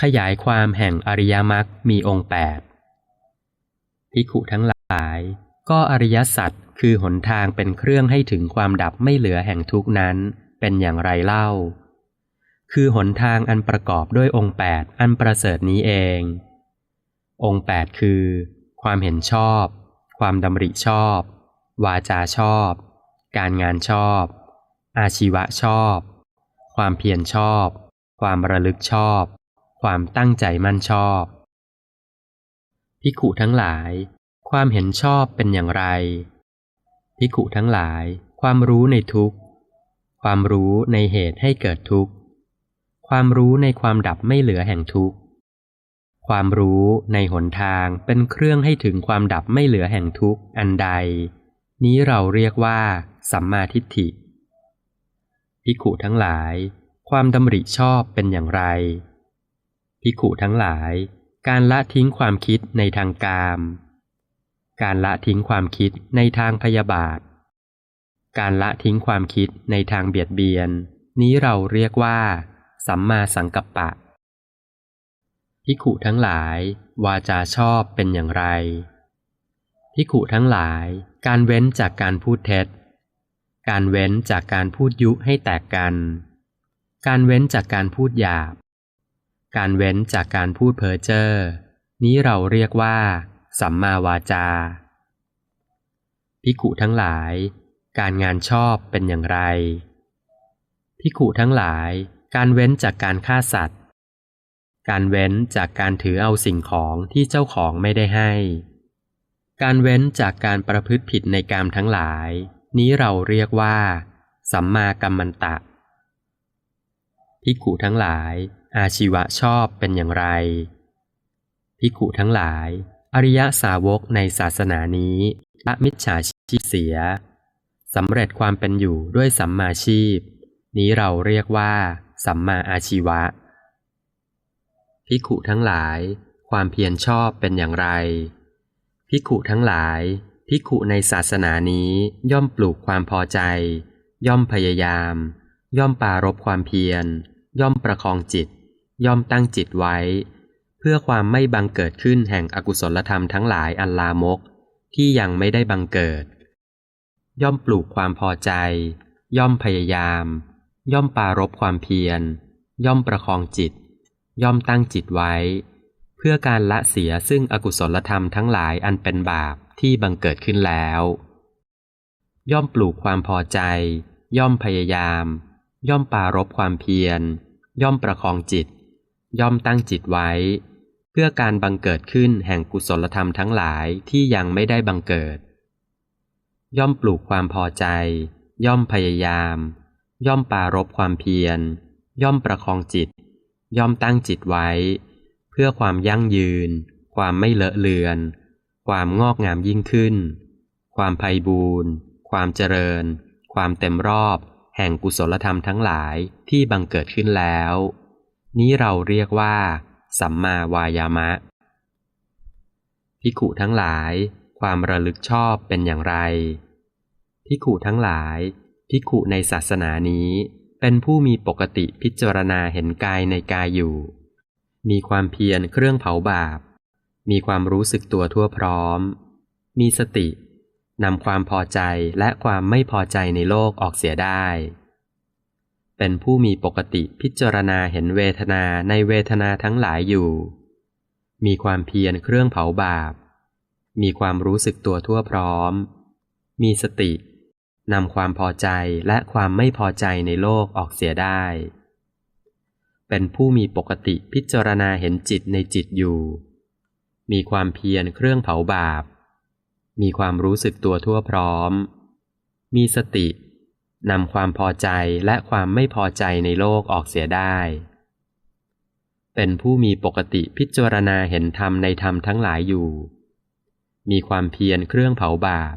ขยายความแห่งอริยมรรคมีองค์แปดภิกขุทั้งหลาย ก็อริยสัจคือหนทางเป็นเครื่องให้ถึงความดับไม่เหลือแห่งทุกนั้นเป็นอย่างไรเล่า คือหนทางอันประกอบด้วยองค์แปดอันประเสริฐนี้เอง องค์แปดคือ ความเห็นชอบ ความดำริชอบ วาจาชอบ การงานชอบ อาชีวะชอบ ความเพียรชอบ ความระลึกชอบ ความตั้งใจมั่นชอบ พิขุทั้งหลาย ความเห็นชอบเป็นอย่างไร พิขุทั้งหลาย ความรู้ในทุกข์ ความรู้ในเหตุให้เกิดทุกข์ ความรู้ในความดับไม่เหลือแห่งทุกข์ ความรู้ในหนทางเป็นเครื่องให้ถึงความดับไม่เหลือแห่งทุกข์อันใด นี้เราเรียกว่า สัมมาทิฏฐิพิขุทั้งหลาย ความดำริชอบเป็นอย่างไร พิขุทั้งหลาย การละทิ้งความคิดในทางกาม การละทิ้งความคิดในทางพยาบาท การละทิ้งความคิดในทางเบียดเบียน นี้เราเรียกว่า สัมมาสังกัปปะพิขุทั้งหลาย วาจาชอบเป็นอย่างไรพิขุทั้งหลาย การเว้นจากการพูดเท็จ การเว้นจากการพูดยุให้แตกกัน การเว้นจากการพูดหยาบ การเว้นจากการพูดเพ้อเจ้อนี้เราเรียกว่า สัมมาวาจา พิขุทั้งหลาย การงานชอบเป็นอย่างไร พิขุทั้งหลาย การเว้นจากการฆ่าสัตว์ การเว้นจากการถือเอาสิ่งของที่เจ้าของไม่ได้ให้ การเว้นจากการประพฤติผิดในกามทั้งหลาย นี้เราเรียกว่า สัมมากัมมันตะพิขุทั้งหลาย อาชีวะชอบเป็นอย่างไร พิขุทั้งหลาย อริยสาวกในศาสนานี้ละมิจฉาชีพเสียสำเร็จความเป็นอยู่ด้วยสัมมาชีพ นี้เราเรียกว่า สัมมาอาชีวะ พิขุทั้งหลาย ความเพียรชอบเป็นอย่างไร พิขุทั้งหลาย พิขุในศาสนานี้ย่อมปลูกความพอใจ ย่อมพยายาม ย่อมปารบความเพียร ย่อมประคองจิต ย่อมตั้งจิตไว้ เพื่อความไม่บังเกิดขึ้นแห่งอกุศลธรรมทั้งหลายอันลามก ที่ยังไม่ได้บังเกิด ย่อมปลูกความพอใจ ย่อมพยายาม ย่อมปารบความเพียร ย่อมประคองจิต ย่อมตั้งจิตไว้ เพื่อการละเสียซึ่งอกุศลธรรมทั้งหลายอันเป็นบาปที่บังเกิดขึ้นแล้ว ย่อมปลูกความพอใจ ย่อมพยายาม ย่อมปารบความเพียร ย่อมประคองจิต ย่อมตั้งจิตไว้ เพื่อการบังเกิดขึ้นแห่งกุศลธรรมทั้งหลายที่ยังไม่ได้บังเกิด ย่อมปลูกความพอใจ ย่อมพยายาม ย่อมปารบความเพียร ย่อมประคองจิต ย่อมตั้งจิตไว้ เพื่อความยั่งยืน ความไม่เลอะเลือน ความงอกงามยิ่งขึ้น ความไพ่บูรณ์ความเจริญ ความเต็มรอบ แห่งกุศลธรรมทั้งหลายที่บังเกิดขึ้นแล้ว นี้เราเรียกว่า สัมมาวายามะ พิขุทั้งหลาย ความระลึกชอบเป็นอย่างไร พิขุทั้งหลาย พิขุในศาสนานี้ เป็นผู้มีปกติพิจารณาเห็นกายในกายอยู่ มีความเพียรเครื่องเผาบาป มีความรู้สึกตัวทั่วพร้อม มีสตินำความพอใจและความไม่พอใจในโลกออกเสียได้ เป็นผู้มีปกติพิจารณาเห็นเวทนาในเวทนาทั้งหลายอยู่ มีความเพียรเครื่องเผาบาป มีความรู้สึกตัวทั่วพร้อม มีสตินำความพอใจและความไม่พอใจในโลกออกเสียได้ เป็นผู้มีปกติพิจารณาเห็นจิตในจิตอยู่ มีความเพียรเครื่องเผาบาป มีความรู้สึกตัวทั่วพร้อม มีสติ นำความพอใจและความไม่พอใจในโลกออกเสียได้ เป็นผู้มีปกติพิจารณาเห็นธรรมในธรรมทั้งหลายอยู่ มีความเพียรเครื่องเผาบาป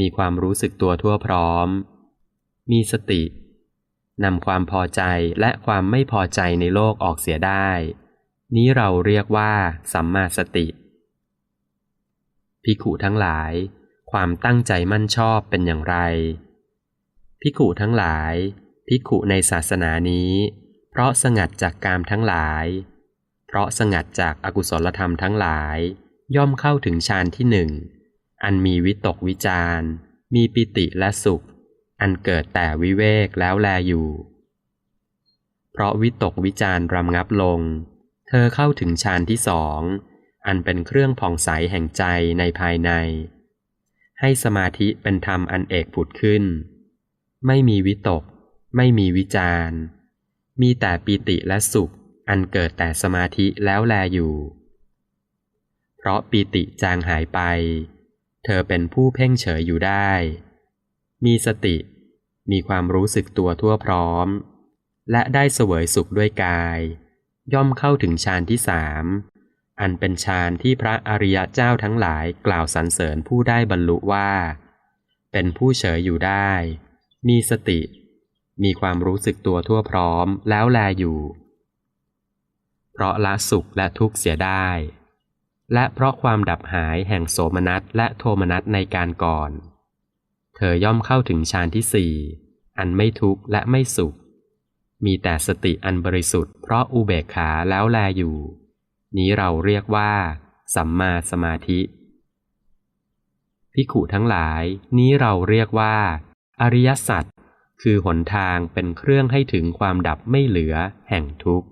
มีความรู้สึกตัวทั่วพร้อม มีสตินำความพอใจและความไม่พอใจในโลกออกเสียได้ นี้เราเรียกว่าสัมมาสติ พิขุทั้งหลาย ความตั้งใจมั่นชอบเป็นอย่างไร พิขุทั้งหลายพิขุในศาสนานี้ เพราะสงัดจากกามทั้งหลาย เพราะสงัดจากอากุศลธรรมทั้งหลาย ย่อมเข้าถึงฌานที่หนึ่ง อันมีวิตกวิจารมีปิติและสุข อันเกิดแต่วิเวกแล้วแลอยู่ เพราะวิตกวิจารรำงับลง เธอเข้าถึงฌานที่สองอันเป็นเครื่องผ่องใสแห่งใจในภายใน ให้สมาธิเป็นธรรมอันเอกผุดขึ้น ไม่มีวิตก ไม่มีวิจารมีแต่ปีติและสุข อันเกิดแต่สมาธิแล้วแลอยู่ เพราะปีติจางหายไป เธอเป็นผู้เพ่งเฉยอยู่ได้ มีสติ มีความรู้สึกตัวทั่วพร้อม และได้เสวยสุขด้วยกาย ย่อมเข้าถึงฌานที่สามอันเป็นฌานที่พระอริยเจ้าทั้งหลายกล่าวสรรเสริญผู้ได้บรรลุว่า เป็นผู้เฉยอยู่ได้ มีสติ มีความรู้สึกตัวทั่วพร้อมแล้วแลอยู่ เพราะละสุขและทุกข์เสียได้ และเพราะความดับหายแห่งโสมนัสและโทมนัสในการก่อน เธอย่อมเข้าถึงฌานที่สี่อันไม่ทุกข์และไม่สุข มีแต่สติอันบริสุทธิ์เพราะอุเบกขาแล้วแลอยู่ นี้เราเรียกว่า สัมมาสมาธิพิขุทั้งหลายนี้เราเรียกว่า อริยสัจคือหนทางเป็นเครื่องให้ถึงความดับไม่เหลือแห่งทุกข์